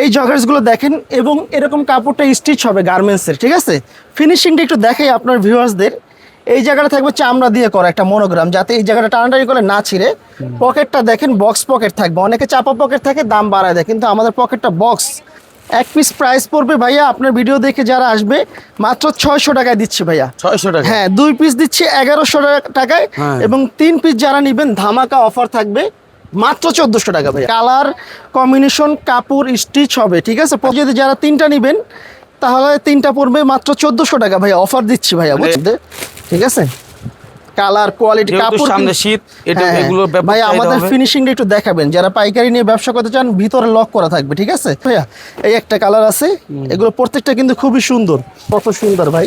এই জগার্সগুলো দেখেন এবং এরকম কাপড়টা স্টিচ হবে গার্মেন্টসের ঠিক আছে? ফিনিশিংটা একটু দেখাই আপনার ভিউয়ার্সদের এই জায়গাটা থাকবে চামড়া দিয়ে করা একটা মনোগ্রাম যাতে এই জায়গাটা টানাটানি করে না ছিঁড়ে। পকেটটা দেখেন বক্স পকেট থাকবে। অনেকে চাপা পকেট থাকে দাম বাড়ায় দেয় কিন্তু আমাদের পকেটটা বক্স এক পিস প্রাইস পড়বে ভাইয়া আপনার ভিডিও দেখে যারা আসবে মাত্র ছয়শো টাকায় দিচ্ছি ভাইয়া। ছয়শো টাকা হ্যাঁ দুই পিস দিচ্ছি এগারোশো টাকায়। হ্যাঁ। এবং তিন পিস যারা নেবেন ধামাকা অফার থাকবে। মাত্র চোদ্দোশো টাকা ভাই কালার কম্বিনেশন কাপড় স্টিচ হবে ঠিক আছে? যদি যারা তিনটা নেবেন তাহলে তিনটা পড়বে মাত্র চোদ্দোশো টাকা ভাই অফার দিচ্ছি ভাইয়া মানে- বুঝতে ঠিক আছে? কালার কোয়ালিটি কাপড় সামনে শীত এটা হ্যাঁ, এগুলো ভাই আমাদের হবে। ফিনিশিংটা একটু দেখাবেন। যারা পাইকারি নিয়ে ব্যবসা করতে চান ভিতরে লক করা থাকবে ঠিক আছে? ভাইয়া এই একটা কালার আছে। এগুলো প্রত্যেকটা কিন্তু খুবই সুন্দর। কত সুন্দর ভাই।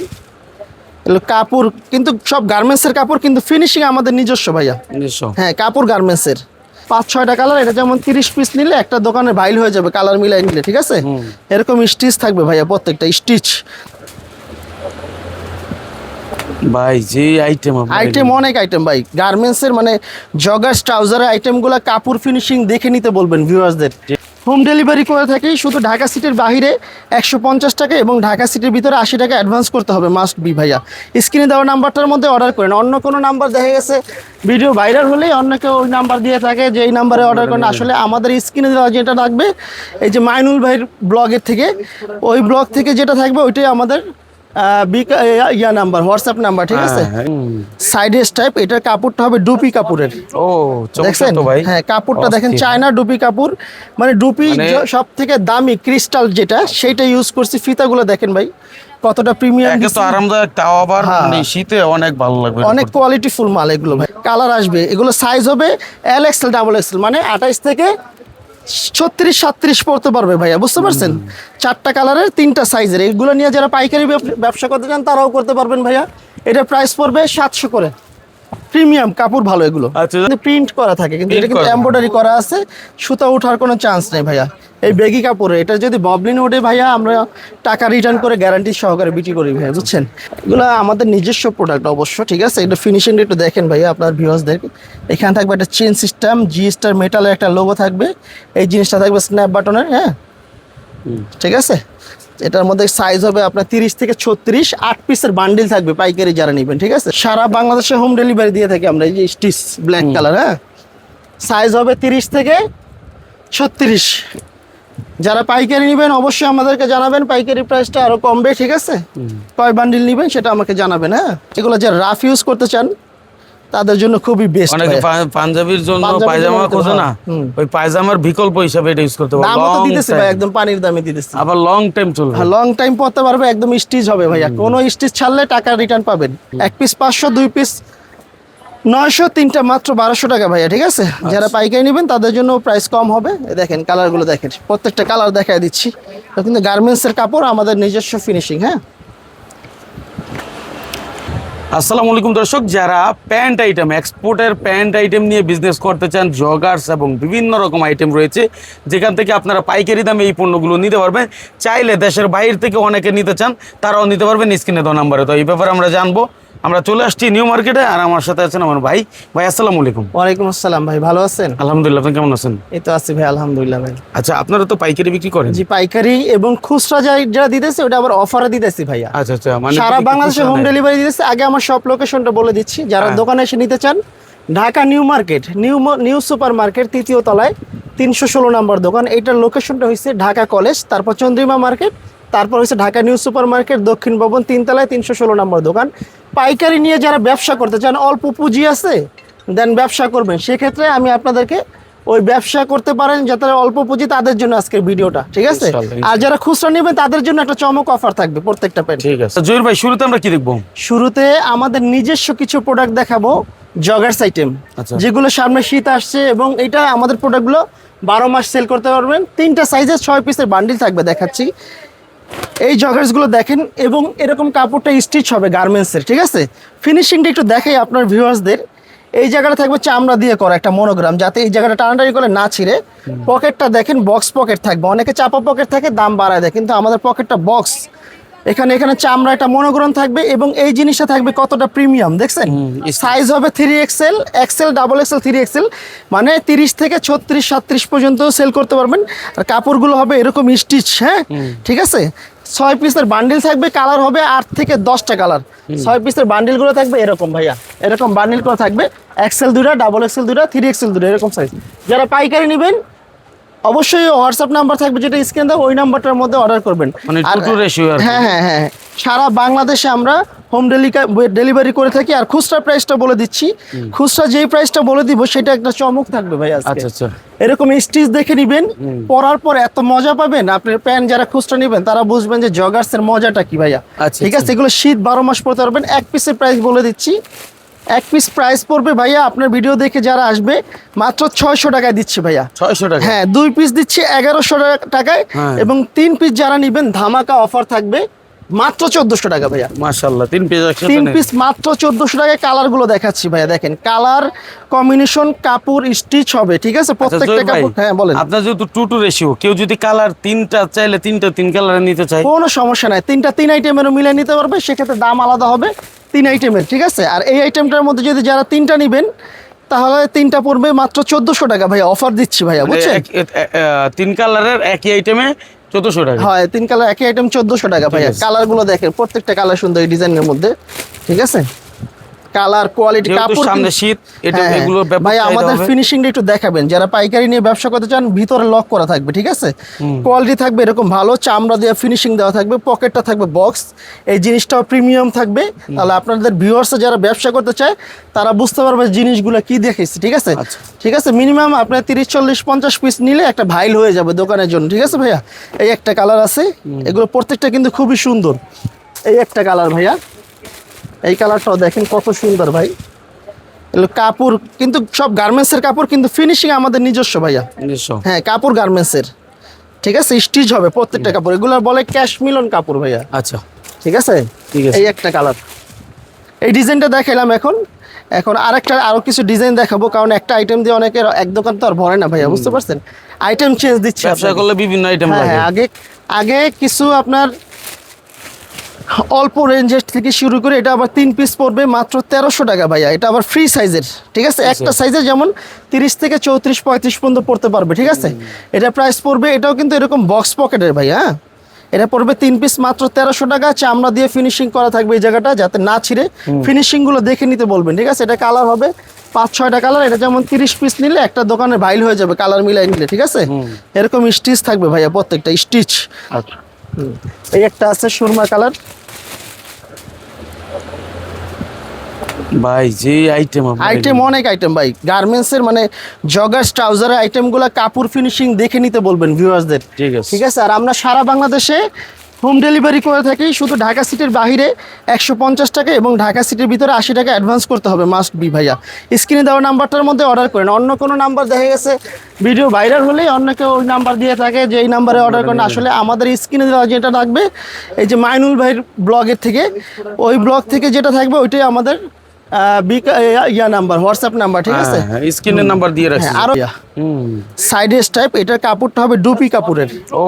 এগুলো কাপড় কিন্তু সব গার্মেন্টসের কাপড় কিন্তু ফিনিশিং আমাদের নিজস্ব ভাইয়া। নিজস্ব। হ্যাঁ কাপড় গার্মেন্টসের পাঁচ ছয়টা কালার এটা যেমন তিরিশ পিস নিলে একটা দোকানে ভাইল হয়ে যাবে কালার মিলাই নিলে ঠিক আছে? এরকম স্টিচ থাকবে ভাইয়া প্রত্যেকটা স্টিচ ভাই যে আইটেম আইটেম অনেক আইটেম ভাই। মানে জগার্স ট্রাউজারের আইটেমগুলো কাপড় ফিনিশিং দেখে নিতে বলবেন ভিউয়ার্সদের হোম ডেলিভারি করে থাকি শুধু ঢাকা সিটির বাহিরে একশো পঞ্চাশ টাকা এবং ঢাকা সিটির ভিতরে আশি টাকা অ্যাডভান্স করতে হবে মাস্ট বি ভাইয়া। স্ক্রিনে দেওয়া নাম্বারটার মধ্যে অর্ডার করেন। অন্য কোনো নাম্বার দেখা গেছে ভিডিও ভাইরাল হলেই অন্য কেউ ওই নাম্বার দিয়ে থাকে যে এই নাম্বারে অর্ডার করেন আসলে আমাদের স্ক্রিনে দেওয়া যেটা থাকবে এই যে মাইনুল ভাইয়ের ব্লগের থেকে ওই ব্লগ থেকে যেটা থাকবে ওইটাই আমাদের ইয়া নাম্বার হোয়াটসঅ্যাপ নাম্বার ঠিক আছে? সাইডে স্টাইপ এটার কাপড়টা হবে ডুপি কাপড়ের। ও দেখছেন? হ্যাঁ কাপড়টা দেখেন চায়না ডুপি কাপড়। মানে ডুপি মানে- সব থেকে দামি ক্রিস্টাল যেটা সেটা ইউজ করছি। ফিতাগুলো দেখেন ভাই কতটা প্রিমিয়াম তো আরামদায়ক তাও আবার হ্যাঁ। মানে শীতে অনেক ভালো লাগবে অনেক কোয়ালিটি ফুল মাল এগুলো ভাই। কালার আসবে এগুলো সাইজ হবে এল এক্সেল ডাবল এক্সেল মানে আঠাইশ থেকে ছত্রিশ সাত্রিশ পড়তে পারবে ভাইয়া বুঝতে পারছেন? চারটা কালারের তিনটা সাইজের এইগুলো নিয়ে যারা পাইকারি ব্যব- ব্যবসা করতে চান তারাও করতে পারবেন ভাইয়া। এটার প্রাইস পড়বে সাতশো করে। প্রিমিয়াম কাপড় ভালো এগুলো। আচ্ছা। প্রিন্ট করা থাকে কিন্তু এটা কিন্তু। এমব্রয়ডারি করা আছে। সুতা ওঠার কোনো চান্স নেই ভাইয়া। এই বেগি কাপড়ে এটা যদি ববলিন ওঠে ভাইয়া আমরা টাকা রিটার্ন করে গ্যারান্টি সহকারে বিক্রি করি ভাইয়া বুঝছেন? এগুলো আমাদের নিজস্ব প্রোডাক্ট অবশ্য ঠিক আছে? এটা ফিনিশিং একটু দেখেন ভাইয়া আপনার ভিউয়ার্সদের এখানে থাকবে একটা চেন সিস্টেম জি স্টার মেটালের একটা লোগো থাকবে। এই জিনিসটা থাকবে স্ন্যাপ বাটনের হ্যাঁ? ঠিক আছে? এটার মধ্যে সাইজ হবে আপনার তিরিশ থেকে ছত্রিশ আট পিসের বান্ডিল থাকবে পাইকারি যারা নেবেন ঠিক আছে? সারা বাংলাদেশে হোম ডেলিভারি দিয়ে থাকি আমরা এই যে স্টিচ ব্ল্যাক কালার হ্যাঁ? সাইজ হবে তিরিশ থেকে ছত্রিশ। যারা পাইকারি নেবেন অবশ্যই আমাদেরকে জানাবেন পাইকারি প্রাইসটা আরও কমবে ঠিক আছে? কয় বান্ডিল নেবেন সেটা আমাকে জানাবেন হ্যাঁ? এগুলো যারা রাফ ইউজ করতে চান তাদের জন্য খুবই বেস্ট অনেকে পাঞ্জাবির জন্য পায়জামা খোঁজে না। ওই পায়জামার বিকল্প হিসাবে এটা ইউজ করতে দামও তো পারবে দিতেছি ভাই একদম পানির দামে দিতেছি। আবার লং টাইম চলবে। হ্যাঁ লং টাইম পড়তে পারবে একদম স্টিচ হবে ভাইয়া। কোনো স্টিচ ছাড়লে টাকা রিটার্ন পাবেন। এক পিস পাঁচশো দুই পিস নয়শো তিনটা মাত্র বারোশো টাকা ভাইয়া ঠিক আছে? যারা পাইকারি নেবেন তাদের জন্য প্রাইস কম হবে। দেখেন কালারগুলো দেখেন। প্রত্যেকটা কালার দেখায় দিচ্ছি। কিন্তু গার্মেন্টসের কাপড় আমাদের নিজস্ব ফিনিশিং হ্যাঁ? আসসালামু আলাইকুম দর্শক যারা প্যান্ট আইটেম এক্সপোর্টের প্যান্ট আইটেম নিয়ে বিজনেস করতে চান জগার্স এবং বিভিন্ন রকম আইটেম রয়েছে যেখান থেকে আপনারা পাইকারি দামে এই পণ্যগুলো নিতে পারবেন। চাইলে দেশের বাইরে থেকে অনেকে নিতে চান তারাও নিতে পারবেন। স্ক্রিনে দেওয়া নাম্বারে তো এই ব্যাপারে আমরা জানব। আমরা চলে আসছি নিউ মার্কেটে আর আমার সাথে আছেন আমার ভাই। ভাই আসসালামু আলাইকুম। ওয়ালাইকুম আসসালাম ভাই ভালো আছেন? আলহামদুলিল্লাহ আপনি কেমন আছেন? এই তো আছি ভাই আলহামদুলিল্লাহ ভাই। আচ্ছা আপনারা তো পাইকারি বিক্রি করেন? জি পাইকারি এবং খুচরা যাই যারা দিতেছে ওটা আবার অফারে দিতেছি ভাইয়া। আচ্ছা আচ্ছা মানে সারা বাংলাদেশে হোম ডেলিভারি দিতেছে। আগে আমার সব লোকেশনটা বলে দিচ্ছি। যারা হ্যাঁ। দোকানে এসে নিতে চান Dhaka new market new new super market তৃতীয় তলায় তিনশো ষোলো নম্বর দোকান। এইটার লোকেশনটা হচ্ছে ঢাকা কলেজ তারপর চন্দ্রিমা মার্কেট তারপর হচ্ছে ঢাকা নিউ সুপার মার্কেট দক্ষিণ ভবন তিনতলায় তিনশো ষোলো নম্বর দোকান। পাইকারি নিয়ে যারা ব্যবসা করতে চান অল্প পুঁজি আছে দেন ব্যবসা করবেন। সেক্ষেত্রে আমি আপনাদেরকে ওই ব্যবসা করতে পারেন যাতে অল্প পুঁজি তাদের জন্য আজকের ভিডিওটা ঠিক আছে? আর যারা খুচরা নেবেন তাদের জন্য একটা চমক অফার থাকবে প্রত্যেকটা প্যান্ট ঠিক আছে। জহির ভাই শুরুতে আমরা কি দেখব? শুরুতে আমাদের নিজস্ব কিছু প্রোডাক্ট দেখাবো জগার্স আইটেম আচ্ছা। যেগুলো সামনে শীত আসছে এবং এটা আমাদের প্রোডাক্টগুলো বারো মাস সেল করতে পারবেন। তিনটা সাইজের ছয় পিসের বান্ডিল থাকবে দেখাচ্ছি। এই জগার্সগুলো দেখেন এবং এরকম কাপড়টা স্টিচ হবে গার্মেন্টসের ঠিক আছে? ফিনিশিংটা একটু দেখাই আপনার ভিউয়ার্সদের এই জায়গাটা থাকবে চামড়া দিয়ে করা একটা মনোগ্রাম যাতে এই জায়গাটা টানাটানি করে না ছিঁড়ে। পকেটটা দেখেন বক্স পকেট থাকবে। অনেকে চাপা পকেট থাকে দাম বাড়ায় দেয় কিন্তু আমাদের পকেটটা বক্স এখানে এখানে চামড়া একটা মনোগ্রহণ থাকবে এবং এই জিনিসটা থাকবে কতটা প্রিমিয়াম দেখছেন? সাইজ হবে three XL XL double XL three XL মানে তিরিশ থেকে ছত্রিশ সাত্রিশ পর্যন্ত সেল করতে পারবেন। আর কাপড়গুলো হবে এরকম স্টিচ হ্যাঁ? ঠিক আছে? ছয় পিসের বান্ডিল থাকবে কালার হবে আট থেকে দশটা কালার ছয় পিসের বান্ডিলগুলো থাকবে এরকম ভাইয়া। এরকম বান্ডিল করে থাকবে এক্সেল দুটা ডাবল এক্সেল দুটা থ্রি এক্সেল দুটা এরকম সাইজ যারা পাইকারি নেবেন অবশ্যই হোয়াটসঅ্যাপ নাম্বার থাকবে যেটা স্ক্যান দাও ওই নাম্বারটার মধ্যে অর্ডার করবেন। মানে হ্যাঁ হ্যাঁ হ্যাঁ। সারা বাংলাদেশে আমরা হোম ডেলিভারি করে থাকি আর খুচরা প্রাইসটা বলে দিচ্ছি। খুচরা যেই প্রাইসটা বলে দিব সেটা একটা চমক থাকবে ভাই আজকে। আচ্ছা আচ্ছা। এরকম স্টিচ দেখে নিবেন পরার পর এত মজা পাবেন আপনি প্যান্ট যারা খুচরা নেবেন তারা বুঝবেন যে জগার্সের মজাটা কি ভাইয়া। আচ্ছা, ঠিক আছে এগুলো শীত বারো মাস পরতে পারবেন এক পিসের প্রাইস বলে দিচ্ছি। এক পিস প্রাইস পড়বে ভাইয়া আপনার ভিডিও দেখে যারা আসবে মাত্র ছয়শো টাকায় দিচ্ছি ভাইয়া। ছয়শো টাকা হ্যাঁ দুই পিস দিচ্ছি এগারোশো টাকায় হ্যাঁ। এবং তিন পিস যারা নিবেন ধামাকা অফার থাকবে। মাত্র চোদ্দশো টাকা ভাইয়া। মাশাল্লাহ তিন পিস তিন পিস মাত্র চোদ্দশো টাকায় কালারগুলো দেখাচ্ছি ভাইয়া দেখেন। কালার কম্বিনেশন কাপড় স্টিচ হবে ঠিক আছে? আচ্ছা, প্রত্যেকটা কাপড় হ্যাঁ বলেন। আপনার যেহেতু টু টু রেশিও কেউ যদি কালার তিনটা চাইলে তিনটা তিন কালারে নিতে চায়। কোনো সমস্যা নাই। তিনটা তিন আইটেমেরও মিলে নিতে পারবে সেক্ষেত্রে দাম আলাদা হবে তিন আইটেমের ঠিক আছে? আর এই আইটেমটার মধ্যে যদি যারা তিনটা নিবেন তাহলে তিনটা পড়বে মাত্র চোদ্দশো টাকা ভাইয়া অফার দিচ্ছি ভাইয়া বুঝছেন? এ- এ, তিন কালারের একই আইটেমে চোদ্দশো টাকা। হয় তিন কালার একই আইটেম চোদ্দশো টাকা ভাইয়া। আছে। কালারগুলো দেখেন প্রত্যেকটা কালার সুন্দর এই ডিজাইনের মধ্যে ঠিক আছে? কালার কোয়ালিটি কাপড় সামনে শীত এটা হ্যাঁ, এগুলো ভাই আমাদের। ফিনিশিংটা একটু দেখাবেন। যারা পাইকারি নিয়ে ব্যবসা করতে চান ভিতরে লক করা থাকবে ঠিক আছে? কোয়ালিটি থাকবে এরকম ভালো চামড়া দেওয়া ফিনিশিং দেওয়া থাকবে পকেটটা থাকবে বক্স এই জিনিসটাও প্রিমিয়াম থাকবে। তাহলে আপনাদের ভিউয়ার্স যারা ব্যবসা করতে চায় তারা বুঝতে পারবে জিনিসগুলো কি দেখেছি ঠিক আছে? আচ্ছা। ঠিক আছে মিনিমাম আপনার তিরিশ চল্লিশ পঞ্চাশ পিস নিলে একটা ভাইল হয়ে যাবে দোকানের জন্য ঠিক আছে ভাইয়া? এই একটা কালার আছে। এগুলো প্রত্যেকটা কিন্তু খুবই সুন্দর। এই একটা কালার ভাইয়া। এই কালারটাও দেখেন কত সুন্দর ভাই। কাপড় কিন্তু সব গার্মেন্টসের কাপড় কিন্তু ফিনিশিং আমাদের নিজস্ব ভাইয়া। নিজস্ব। হ্যাঁ কাপড় গার্মেন্টসের ঠিক আছে? স্টিচ হবে প্রত্যেকটা কাপড়। এগুলো বলে ক্যাশ মিলন কাপড় ভাইয়া। আচ্ছা। ঠিক আছে? ঠিক আছে। এই একটা কালার। এই ডিজাইনটা দেখাইলাম এখন। এখন আরেকটা আরও কিছু ডিজাইন দেখাবো কারণ একটা আইটেম দিয়ে অনেকের এক দোকান তো আর ভরে না ভাইয়া বুঝতে পারছেন? আইটেম চেঞ্জ দিচ্ছি ব্যবসা। করলে বিভিন্ন আইটেম হ্যাঁ লাগে। হ্যাঁ আগে আগে কিছু আপনার অল্প রেঞ্জের থেকে শুরু করে এটা আবার তিন পিস পড়বে মাত্র তেরোশো টাকা ভাইয়া। এটা আবার ফ্রি সাইজের ঠিক আছে? একটা সাইজে যেমন তিরিশ থেকে চৌত্রিশ পঁয়ত্রিশ পর্যন্ত পড়তে পারবে ঠিক আছে? এটা প্রাইস পড়বে এটাও কিন্তু এরকম বক্স পকেটের ভাইয়া হ্যাঁ? এটা পড়বে তিন পিস মাত্র তেরোশো টাকা। চামড়া দিয়ে ফিনিশিং করা থাকবে এই জায়গাটা যাতে না ছিঁড়ে। ফিনিশিংগুলো দেখে নিতে বলবেন ঠিক আছে? এটা কালার হবে পাঁচ ছয়টা কালার এটা যেমন তিরিশ পিস নিলে একটা দোকানে ভাইল হয়ে যাবে কালার মিলাই নিলে ঠিক আছে? এরকম স্টিচ থাকবে ভাইয়া প্রত্যেকটা স্টিচ আচ্ছা। এই একটা আছে সুরমা কালার ভাই যে আইটেম আইটেম অনেক আইটেম ভাই। গার্মেন্টস এর মানে জগার্স ট্রাউজারের আইটেমগুলো কাপড় ফিনিশিং দেখে নিতে বলবেন ভিউয়ার্সদের ঠিক আছে। ঠিক আছে? আর আমরা সারা বাংলাদেশে হোম ডেলিভারি করে থাকি। শুধু ঢাকা সিটির বাইরে একশো পঞ্চাশ টাকা এবং ঢাকা সিটির ভিতরে আশি টাকা অ্যাডভান্স করতে হবে মাস্ট বি ভাইয়া। স্ক্রিনে দেওয়া নাম্বারটার মধ্যে অর্ডার করেন অন্য কোনো নাম্বার দেখা গেছে ভিডিও ভাইরাল হলেই অন্য কেউ ওই নাম্বার দিয়ে থাকে যে এই নাম্বারে অর্ডার করেন। আসলে আমাদের স্ক্রিনে দেওয়া যেটা থাকবে এই যে মাইনুল ভাইয়ের ব্লগের থেকে ওই ব্লগ থেকে যেটা থাকবে ওইটাই আমাদের ইয়া নাম্বার হোয়াটসঅ্যাপ নাম্বার ঠিক আছে? স্ক্রিনের নাম্বার দিয়ে রাখছি। হ্যাঁ আরও সাইডে স্টাইপ এটার কাপড়টা হবে ডুপি কাপড়ের। ও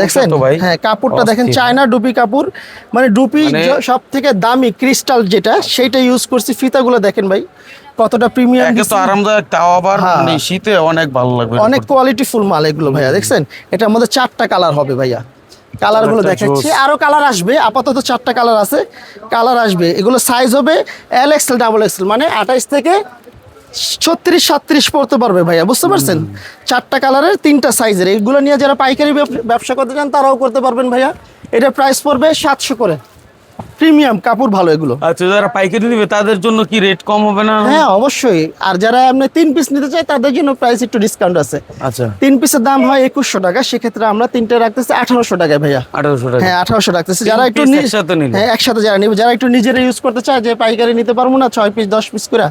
দেখছেন তো ভাই। হ্যাঁ কাপড়টা দেখেন চায়না ডুপি কাপড়। মানে ডুপি মানে- সব থেকে দামি ক্রিস্টাল যেটা সেইটা ইউজ করছি। ফিতাগুলো দেখেন ভাই কতটা প্রিমিয়াম তো আরামদায়ক তাও আবার হ্যাঁ। মানে শীতে অনেক ভালো লাগবে। অনেক কোয়ালিটি ফুল মাল এগুলো ভাইয়া দেখছেন? এটার মধ্যে চারটা কালার হবে ভাইয়া। কালারগুলো দেখাচ্ছি। আরও আরও কালার আসবে। আপাতত চারটা কালার আছে। কালার আসবে। এগুলো সাইজ হবে এল এক্সেল ডাবল এক্সেল মানে আঠাইশ থেকে ছত্রিশ সাত্রিশ পড়তে পারবে ভাইয়া বুঝতে পারছেন? চারটা কালারের তিনটা সাইজের এগুলো নিয়ে যারা পাইকারি ব্যবসা করতে চান তারাও করতে পারবেন ভাইয়া। এটা প্রাইস পড়বে সাতশো করে। প্রিমিয়াম কাপড় ভালো এগুলো। আচ্ছা যারা পাইকারি নিবে তাদের জন্য কি রেট কম হবে না? হ্যাঁ অবশ্যই। আর যারা আপনি তিন পিস নিতে চায় তাদের জন্য প্রাইস একটু ডিসকাউন্ট আছে। আচ্ছা। তিন পিসের দাম হয় একুশশো টাকা সেক্ষেত্রে আমরা তিনটে রাখতেছি আঠারোশো টাকায় ভাইয়া। আঠারোশো টাকা। হ্যাঁ আঠারোশো রাখতেছি। যারা একটু হ্যাঁ একসাথে যারা নিবে যারা একটু নিজেরা ইউজ করতে চায় যে পাইকারি নিতে পারব না ছয় পিস দশ পিস করে।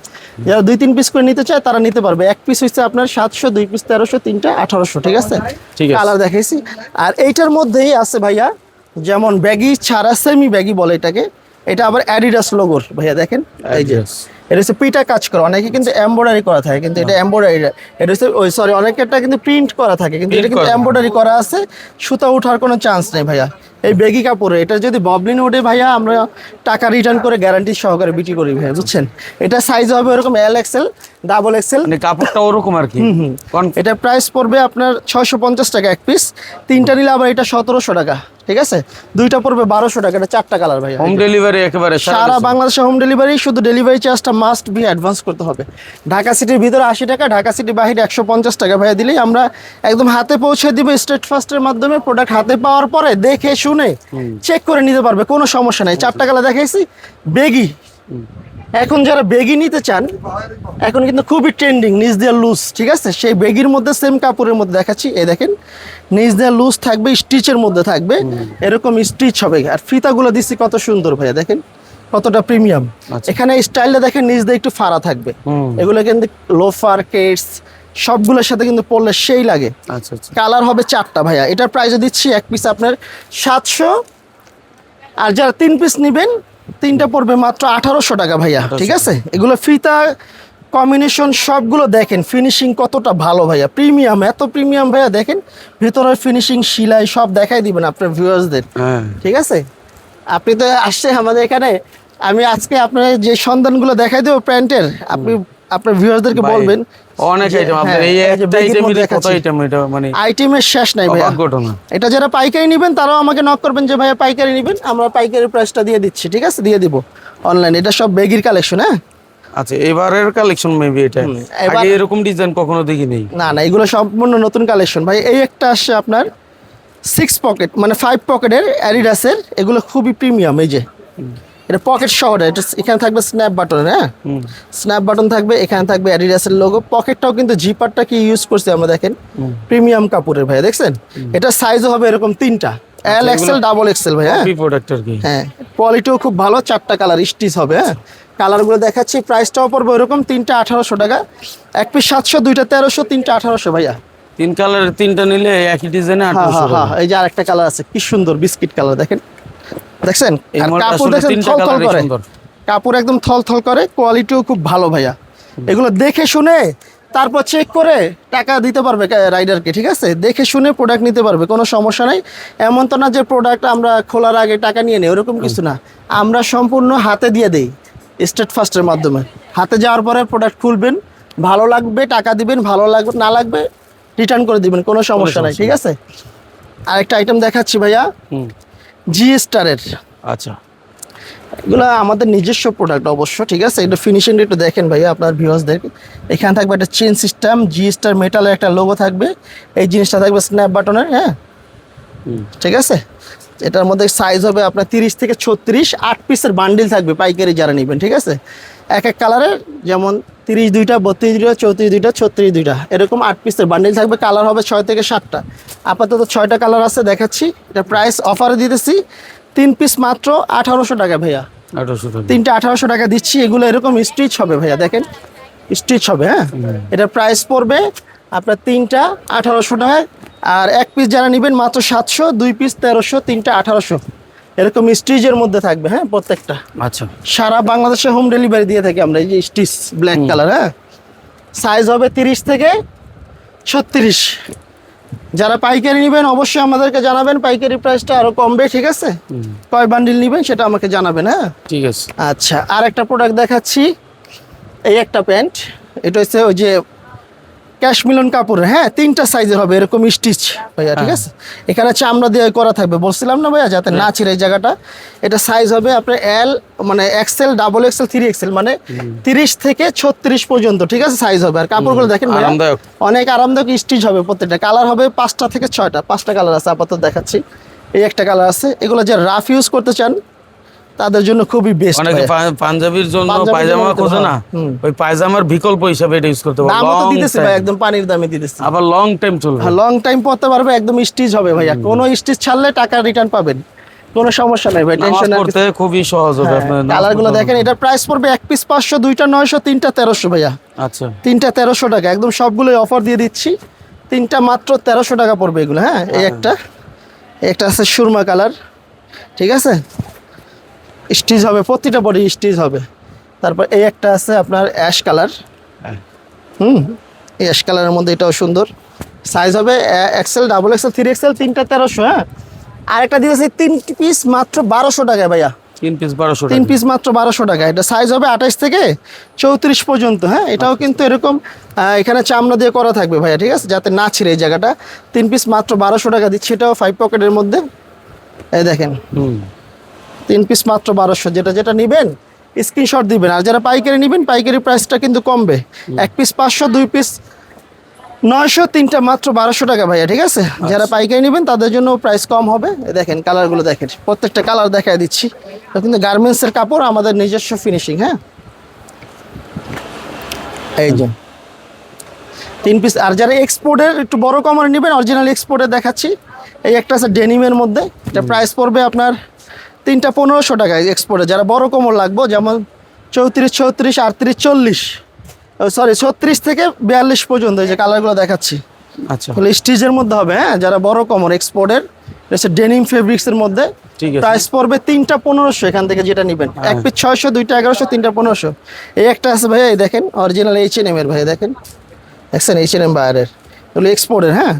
যারা দুই তিন পিস করে নিতে চায় তারা নিতে পারবে। এক পিস হচ্ছে আপনার সাতশো দুই পিস তেরোশো তিনটা আঠারোশো ঠিক আছে? ঠিক আছে। কালার দেখাইছি। আর এইটার মধ্যেই আছে ভাইয়া যেমন ব্যাগি ছাড়া সেমি ব্যাগি বলে এটাকে। এটা আবার অ্যাডিডাস লোগোর ভাইয়া দেখেন এই যে এটা হচ্ছে পিটা কাজ করা। অনেকে কিন্তু এমব্রয়ডারি করা থাকে কিন্তু এটা এমব্রয়ডারি এটা হচ্ছে ওই সরি অনেকেরটা কিন্তু প্রিন্ট করা থাকে কিন্তু এটা কিন্তু। এমব্রয়ডারি করা আছে। সুতা ওঠার কোনো চান্স নেই ভাইয়া। এই বেগি কাপড়ে এটা যদি ববলিন ওঠে ভাইয়া আমরা টাকা রিটার্ন করে গ্যারান্টি সহকারে বিক্রি করি ভাইয়া বুঝছেন? এটা সাইজ হবে ওরকম এল এক্সেল ডাবল এক্সেল মানে কাপড়টা ওরকম আর কি। এটা প্রাইস পড়বে আপনার ছয়শো পঞ্চাশ টাকা এক পিস তিনটা নিলে আবার এটা সতেরোশো টাকা। ঠিক আছে? দুইটা পড়বে বারোশো টাকা এটা চারটা কালার ভাই হোম ডেলিভারি একেবারে সারা বাংলাদেশে হোম ডেলিভারি শুধু ডেলিভারি চার্জটা মাস্ট বি অ্যাডভান্স করতে হবে। ঢাকা সিটির ভিতরে আশি টাকা ঢাকা সিটির বাহিরে একশো পঞ্চাশ টাকা ভাইয়া দিলেই আমরা একদম হাতে পৌঁছে দিব স্টেট ফাস্টের মাধ্যমে প্রোডাক্ট হাতে পাওয়ার পরে দেখে শুনে চেক করে নিতে পারবে কোনো সমস্যা নেই। চারটা কালার দেখাইছি বেগি। এখন যারা বেগি নিতে চান এখন কিন্তু খুবই ট্রেন্ডিং নিজ দেওয়ার লুজ ঠিক আছে? সেই বেগির মধ্যে সেম কাপড়ের মধ্যে দেখাচ্ছি এই দেখেন নিজ দেওয়ার লুজ থাকবে স্টিচের মধ্যে থাকবে এরকম স্টিচ হবে। আর ফিতাগুলো দিচ্ছি কত সুন্দর ভাইয়া দেখেন কতটা প্রিমিয়াম আচ্ছা। এখানে স্টাইলটা দেখেন নিজ দিয়ে একটু ফাড়া থাকবে। এগুলো কিন্তু লোফার কেটস সবগুলোর সাথে কিন্তু পড়লে সেই লাগে। আচ্ছা আচ্ছা। কালার হবে চারটা ভাইয়া। এটার প্রাইসে দিচ্ছি এক পিস আপনার সাতশো। আর যারা তিন পিস নেবেন তিনটা পড়বে মাত্র আঠারোশো টাকা ভাইয়া ঠিক আছে? এগুলো ফিতা কম্বিনেশন সবগুলো দেখেন ফিনিশিং কতটা ভালো ভাইয়া প্রিমিয়াম এত প্রিমিয়াম ভাইয়া দেখেন ভিতরের ফিনিশিং সিলাই সব দেখাই দিবেন আপনার ভিউয়ার্সদের হ্যাঁ। ঠিক আছে? আপনি তো আসছে আমাদের এখানে আমি আজকে আপনার যে সন্ধানগুলো দেখাই দেবো প্যান্টের আপনি আপনার ভিউয়ার্সদেরকে ভাই, বলবেন অনেক আইটেম আপনার হ্যাঁ, এই একটা বেগের আইটেমের কত আইটেম এটা মানে আইটেমের শেষ নাই অবাক ঘটনা এটা যারা পাইকারি নেবেন তারাও আমাকে নক করবেন যে ভাইয়া পাইকারি নেবেন আমরা পাইকারি প্রাইসটা দিয়ে দিচ্ছি ঠিক আছে? দিয়ে দিব অনলাইন এটা সব বেগির কালেকশন হ্যাঁ? আচ্ছা এবারের কালেকশন মেবি এটা। আগে এরকম ডিজাইন কখনো দেখি নেই না না এগুলো সম্পূর্ণ নতুন কালেকশন ভাই এই একটা আসছে আপনার সিক্স পকেট মানে ফাইভ পকেটের অ্যাডিডাসের এগুলো খুবই প্রিমিয়াম এই যে। এটা পকেট শহরে এটা এখানে থাকবে স্ন্যাপ বাটন হ্যাঁ? স্ন্যাপ বাটন থাকবে এখানে থাকবে অ্যাডিডাসের লোগো পকেটটাও কিন্তু জিপারটা কি ইউজ করছে আমরা দেখেন? প্রিমিয়াম কাপড়ের ভাই দেখছেন? এটা সাইজও হবে এরকম তিনটা। এল এক্সেল ডাবল এক্সেল ভাই হ্যাঁ? কপি প্রোডাক্ট আর কি। হ্যাঁ কোয়ালিটিও খুব ভালো চারটা কালার স্টিচ হবে হ্যাঁ? কালারগুলো দেখাচ্ছি প্রাইসটাও পড়বে এরকম তিনটা আঠারোশো টাকা। এক পিস সাতশো দুইটা তেরোশো তিনটা আঠারোশো ভাইয়া। তিন কালারের তিনটা নিলে একই ডিজাইনে হ্যাঁ আঠারোশো হ্যাঁ হ্যাঁ এই যে আরেকটা কালার আছে কি সুন্দর বিস্কিট কালার দেখেন? দেখছেন? আর কাপড় দেখেন থল থল করে। কাপড় একদম থল থল করে কোয়ালিটিও খুব ভালো ভাইয়া। এগুলো দেখে শুনে তারপর চেক করে টাকা দিতে পারবে রাইডারকে ঠিক আছে? দেখে শুনে প্রোডাক্ট নিতে পারবে কোনো সমস্যা নাই। এমন তো না যে প্রোডাক্ট আমরা খোলার আগে টাকা নিয়ে নিই ওরকম কিছু না। আমরা সম্পূর্ণ হাতে দিয়ে দেই স্টেট ফার্স্টের মাধ্যমে। হাতে যাওয়ার পরে প্রোডাক্ট খুলবেন ভালো লাগবে টাকা দিবেন ভালো লাগবে না লাগবে রিটার্ন করে দিবেন কোনো সমস্যা নাই ঠিক আছে? আরেকটা আইটেম দেখাচ্ছি ভাইয়া। জি স্টারের আচ্ছা। এগুলো আমাদের নিজস্ব প্রোডাক্ট অবশ্য ঠিক আছে? এটা ফিনিশিং একটু দেখেন ভাইয়া আপনার ভিউয়ার্সদের এখানে থাকবে একটা চেন সিস্টেম জি স্টার মেটালের একটা লোগো থাকবে। এই জিনিসটা থাকবে স্ন্যাপ বাটনের হ্যাঁ। ঠিক আছে? এটার মধ্যে সাইজ হবে আপনার তিরিশ থেকে ছত্রিশ আট পিসের বান্ডিল থাকবে পাইকারি যারা নেবেন ঠিক আছে? এক এক কালারের যেমন তিরিশ দুইটা বত্রিশ দুইটা চৌত্রিশ দুইটা ছত্রিশ দুইটা। এরকম আট পিসের বান্ডিল থাকবে কালার হবে ছয় থেকে সাতটা। আপাতত ছয়টা কালার আছে দেখাচ্ছি। এটা প্রাইস অফারে দিতেছি। তিন পিস মাত্র আঠারোশো টাকা ভাইয়া। আঠারোশো তিনটা আঠারোশো টাকা দিচ্ছি। এগুলো এরকম স্টিচ হবে ভাইয়া দেখেন। স্টিচ হবে হ্যাঁ? এটা প্রাইস পড়বে আপনার তিনটা আঠারোশো টাকায়। আর এক পিস যারা নেবেন মাত্র সাতশো দুই পিস তেরোশো তিনটা আঠারোশো। এরকম স্টিচের মধ্যে থাকবে হ্যাঁ প্রত্যেকটা। আচ্ছা। সারা বাংলাদেশে হোম ডেলিভারি দিয়ে থাকি আমরা এই যে স্টিচ ব্ল্যাক কালার হ্যাঁ? সাইজ হবে তিরিশ থেকে ছত্রিশ। যারা পাইকারি নেবেন অবশ্যই আমাদেরকে জানাবেন পাইকারি প্রাইসটা আরও কমবে ঠিক আছে? কয় বান্ডিল নেবেন সেটা আমাকে জানাবেন হ্যাঁ? ঠিক আছে। আচ্ছা আর একটা প্রোডাক্ট দেখাচ্ছি এই একটা প্যান্ট এটা হচ্ছে ওই যে ক্যাশমিলন কাপড়ের হ্যাঁ তিনটা সাইজের হবে এরকম স্টিচ ভাইয়া ঠিক আছে? এখানে চামড়া দিয়ে করা থাকবে বলছিলাম না ভাইয়া যাতে না ছিঁড়ে এই জায়গাটা? এটা সাইজ হবে আপনার এল মানে XL double XL three XL মানে তিরিশ থেকে ছত্রিশ পর্যন্ত ঠিক আছে সাইজ হবে। আর কাপড়গুলো দেখেন আরামদায়ক। অনেক আরামদায়ক স্টিচ হবে প্রত্যেকটা। কালার হবে পাঁচটা থেকে ছয়টা পাঁচটা কালার আছে আপাতত দেখাচ্ছি। এই একটা কালার আছে। এগুলো যে রাফ ইউজ করতে চান তাদের জন্য খুবই বেস্ট অনেকে পাঞ্জাবির জন্য পায়জামা খোঁজে না। ওই পায়জামার বিকল্প হিসাবে এটা ইউজ করতে দামও তো পারবে দিতেছি ভাই একদম পানির দামে দিতেছি। আবার লং টাইম চলবে। হ্যাঁ লং টাইম পড়তে পারবে একদম স্টিচ হবে ভাইয়া। কোনো স্টিচ ছাড়লে টাকা রিটার্ন পাবেন। কোনো সমস্যা নাই ভাই টেনশন পড়তে খুবই সহজ হবে আপনার নামাজ কালারগুলো দেখেন এটা প্রাইস পড়বে এক পিস পাঁচশো দুইটা নয়শো তিনটা তেরোশো ভাইয়া। আচ্ছা। তিনটা তেরোশো টাকা একদম সবগুলোই অফার দিয়ে দিচ্ছি। তিনটা মাত্র তেরোশো টাকা পড়বে এগুলো হ্যাঁ এই একটা। এই একটা আছে সুরমা কালার ঠিক আছে? স্টিচ হবে প্রতিটা বডি স্টিচ হবে। তারপর এই একটা আছে আপনার অ্যাশ কালার। হুম এই অ্যাশ কালারের মধ্যে এটাও সুন্দর। সাইজ হবে XL double XL three XL তিনটা তেরোশো হ্যাঁ? আর একটা দিয়েছি তিন পিস মাত্র বারোশো টাকায় ভাইয়া। তিন পিস বারোশো তিন পিস মাত্র বারোশো টাকা এটা সাইজ হবে আঠাইশ থেকে চৌত্রিশ পর্যন্ত হ্যাঁ? এটাও কিন্তু এরকম এখানে চামড়া দিয়ে করা থাকবে ভাইয়া ঠিক আছে? যাতে না ছিঁড়ে এই জায়গাটা। তিন পিস মাত্র বারোশো টাকা দিচ্ছি এটাও ফাইভ পকেটের মধ্যে। এই দেখেন। হুম। তিন পিস মাত্র বারোশো। যেটা যেটা নেবেন স্ক্রিনশট দিবেন। আর যারা পাইকারি নেবেন পাইকারি প্রাইসটা কিন্তু কমবে। এক পিস পাঁচশো দুই পিস নয়শো তিনটা মাত্র বারোশো টাকা ভাইয়া ঠিক আছে? যারা পাইকারি নেবেন তাদের জন্য প্রাইস কম হবে। দেখেন কালারগুলো দেখেন। প্রত্যেকটা কালার দেখায় দিচ্ছি। কিন্তু গার্মেন্টসের কাপড় আমাদের নিজস্ব ফিনিশিং হ্যাঁ? এই যে। তিন পিস আর যারা এক্সপোর্টের একটু বড় কমার নেবেন অরিজিনাল এক্সপোর্টে দেখাচ্ছি। এই একটা আছে ডেনিমের মধ্যে। এটা প্রাইস পড়বে আপনার তিনটা পনেরোশো টাকা এক্সপোর্টে যারা বড় কোমর লাগবো যেমন চৌত্রিশ ছত্রিশ আটত্রিশ চল্লিশ সরি ছত্রিশ থেকে বিয়াল্লিশ পর্যন্ত এই যে কালারগুলো দেখাচ্ছি। আচ্ছা। তাহলে স্টিচের মধ্যে হবে হ্যাঁ? যারা বড় কোমর এক্সপোর্টের হচ্ছে ডেনিম ফেব্রিক্সের মধ্যে। প্রাইস পড়বে তিনটা পনেরোশো এখান থেকে যেটা নেবেন। এক পিস ছয়শো দুইটা এগারোশো তিনটা পনেরোশো। এই একটা আছে ভাইয়া এই দেখেন অরিজিনাল এইচ এন এম এর ভাই দেখেন। দেখছেন এইচ এন এম বায়ারের? এগুলো এক্সপোর্টের হ্যাঁ?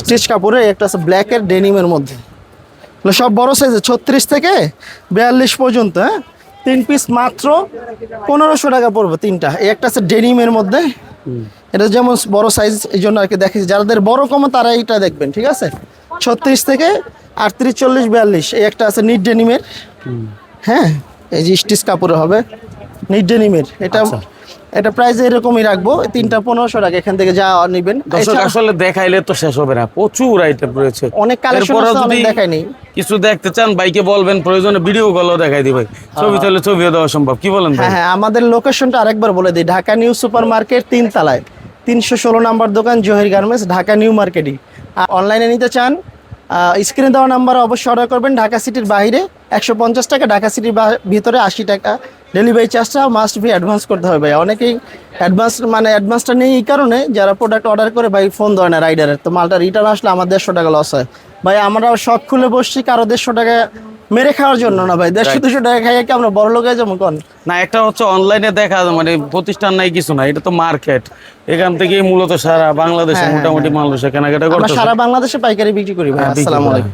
স্টিচ কাপড়ের একটা আছে ব্ল্যাকের ডেনিমের মধ্যে। সব বড় সাইজের ছত্রিশ থেকে বিয়াল্লিশ পর্যন্ত হ্যাঁ? তিন পিস মাত্র পনেরোশো টাকা পড়বে তিনটা। এই একটা আছে ডেনিমের মধ্যে। এটা যেমন বড় সাইজ এই জন্য আর কি দেখেছি যাদের বড় কমো তারা এইটা দেখবেন ঠিক আছে? ছত্রিশ থেকে আটত্রিশ চল্লিশ বিয়াল্লিশ। এই একটা আছে নিট ডেনিমের হ্যাঁ? এই যে স্টিচ কাপড়ে হবে। নিট ডেনিমের এটা আচ্ছা। এটা প্রাইস এরকমই রাখব তিনটা পনেরোশো টাকা এখান থেকে যা নেবেন। দর্শক আসলে দেখাইলে তো শেষ হবে না প্রচুর আইটেম রয়েছে। অনেক কালেকশন যদি দেখায়নি কিছু দেখতে চান বাইকে বলবেন প্রয়োজনে ভিডিও কলও দেখাই দিবে ছবি তাহলে ছবিও দেওয়া সম্ভব কি বলেন হ্যাঁ হ্যাঁ আমাদের লোকেশনটা আরেকবার বলে দিই ঢাকা নিউ সুপার মার্কেট তিন তলায় তিনশো ষোলো নাম্বার দোকান জহির গার্মেন্টস ঢাকা নিউ মার্কেটই। অনলাইনে নিতে চান স্ক্রিনে দেওয়া নাম্বার অবশ্যই অর্ডার করবেন ঢাকা সিটির বাইরে একশো পঞ্চাশ টাকা ঢাকা সিটির ভিতরে আশি টাকা ডেলিভারি চার্জটা মাস্ট বি অ্যাডভান্স করতে হবে ভাই অনেকেই অ্যাডভান্স মানে অ্যাডভান্সটা নেই এই কারণে যারা প্রোডাক্ট অর্ডার করে ভাই ফোন দেয় না রাইডারের তো মালটা রিটার্ন আসলে আমার দেড়শো টাকা লস হয়। ভাই আমরা সব খুলে বসছি কারও দেড়শো টাকা মেরে খাওয়ার জন্য না ভাই। দেড়শো দুশো টাকা খাইয়ে কি আমরা বড় লোক হয়ে যাব কোন? না একটা হচ্ছে অনলাইনে দেখা মানে প্রতিষ্ঠান নাই কিছু না এটা তো মার্কেট এখান থেকে মূলত সারা বাংলাদেশে হ্যাঁ, হ্যাঁ, মোটামুটি মানুষ কেনাকাটা সারা বাংলাদেশে পাইকারি বিক্রি করি ভাই। হ্যাঁ, আসসালামু আলাইকুম।